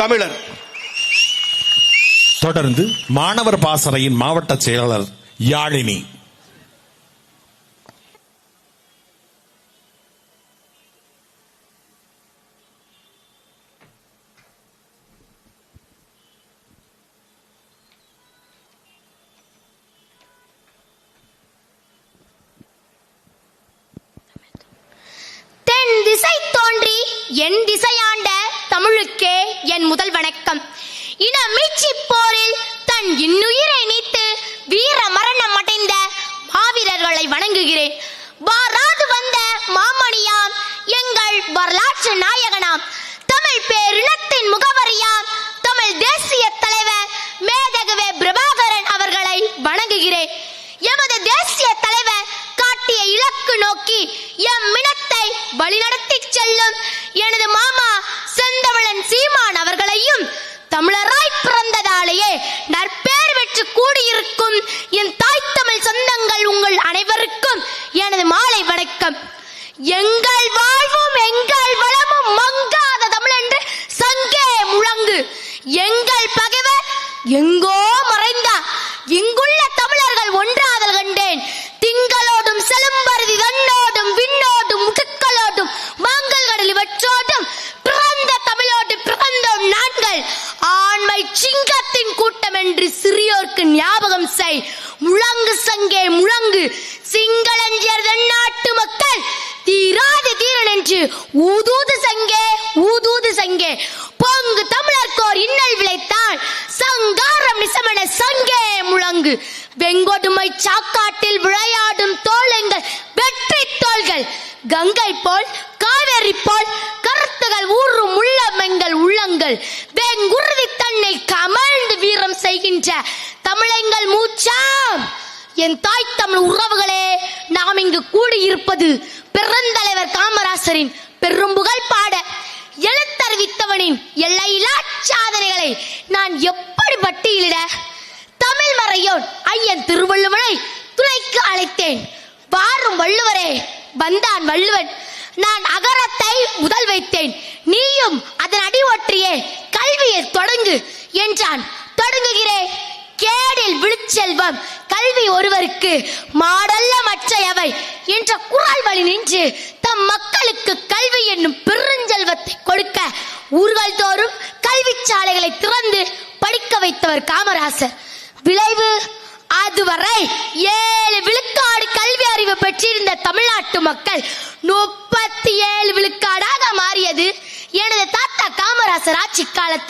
தமிழர். தொடர்ந்து மாணவர் பாசறையின் மாவட்ட செயலாளர் யாழினி. தென் திசை தோன்றி என் திசையாண்ட தமிழுக்கே என் முதல் வணக்கம். இன மீட்சி போரில் தன் இன்னுயிரை நீத்து வீர மரணம் அடைந்த மாவீரர்களை வணங்குகிறேன். வாராது வந்த மாமணியாம் எங்கள் வரலாற்று நாயகனாம். தமிழ் பேரினத்தின் முகவரியாம் தமிழ் தேசிய தலைவர் மேதகவே பிரபாகரன் அவர்களை வணங்குகிறேன். எமது தேசிய தலைவர் காட்டிய இலக்கு நோக்கி எம் இனத்தை வழிநடத்தி செல்லும் எனது மாமா என் தாய் தமிழ் சொந்தங்கள் உங்கள் அனைவருக்கும் எனது மாலை வணக்கம். எங்கள் வாழ்வும் எங்கள் வளமும் மங்காத தமிழென்று சங்கே முழங்கு. எங்கள் பகைவர் எங்கோ மறைந்தா இங்குள்ள தமிழர்கள் ஒன்றாதல் கண்டேன். திங்களோடும் செலும்பருதி தன்னோடும் விண்ணோடும் முட்டுக்களோடும் மாங்கல் கடல் இவற்றோடும் பிறந்த தமிழோடு பிறந்தோம் நாங்கள் ஆண்மை சிங்கத்தின் கூட்டம் என்று சிறியோர்க்கு ஞாபகம் செய். முழங்கு சங்கே முழங்கு சிங்களஞ்சியர் தென்னாட்டு மக்கள். தீராது தீரன் என்று ஊதூது சங்கே ஊதூது சங்கே. பொங்கு தமிழர்க்கோர் இன்னல் விளைத்தால் சங்காரம் நிசமன சங்கே முழங்கு. வெங்கொடுமை சாக்காட்டில் விளையாடும் தோளங்கள் வெற்றி தோள்கள். கங்கை போல் காவேரி போல் கருத்துகள் ஊறும் உள்ளமெங்கள் உள்ளங்கள். தமிழங்கள் மூச்சாம். என் தாய் தமிழ் உறவுகளே நாம் இங்கு கூடியிருப்பது பெருந்தலைவர் காமராசரின் பெரும் புகழ் பாட எழுத்தறிவித்தவனின் எல்லையிலா சாதனைகளை நான் எப்படி பட்டியலிட? தமிழ் மறையோன் ஐயன் திருவள்ளுவனை துணைக்கு அழைத்தேன். வாரும் வள்ளுவரே வந்தான் வள்ளுவன். நான் அகரத்தை கேடில் விழுச்செல்வம். கல்வி ஒருவருக்கு மாடல்ல மற்றையவை என்ற குரல் வழி நின்று தம் மக்களுக்கு கல்வி என்னும் பெருஞ்செல்வத்தை கொடுக்க ஊர்கள் தோறும் கல்வி சாலைகளை திறந்து படிக்க வைத்தவர் காமராசர். விளைவு அதுவரை ஏழு விழுக்காடு கல்வி அறிவு பெற்றிருந்த தமிழ்நாட்டு மக்கள் முப்பத்தி ஏழு விழுக்காடாக மாறியது எனது தாத்தா காமராசர் ஆட்சி காலத்தில்.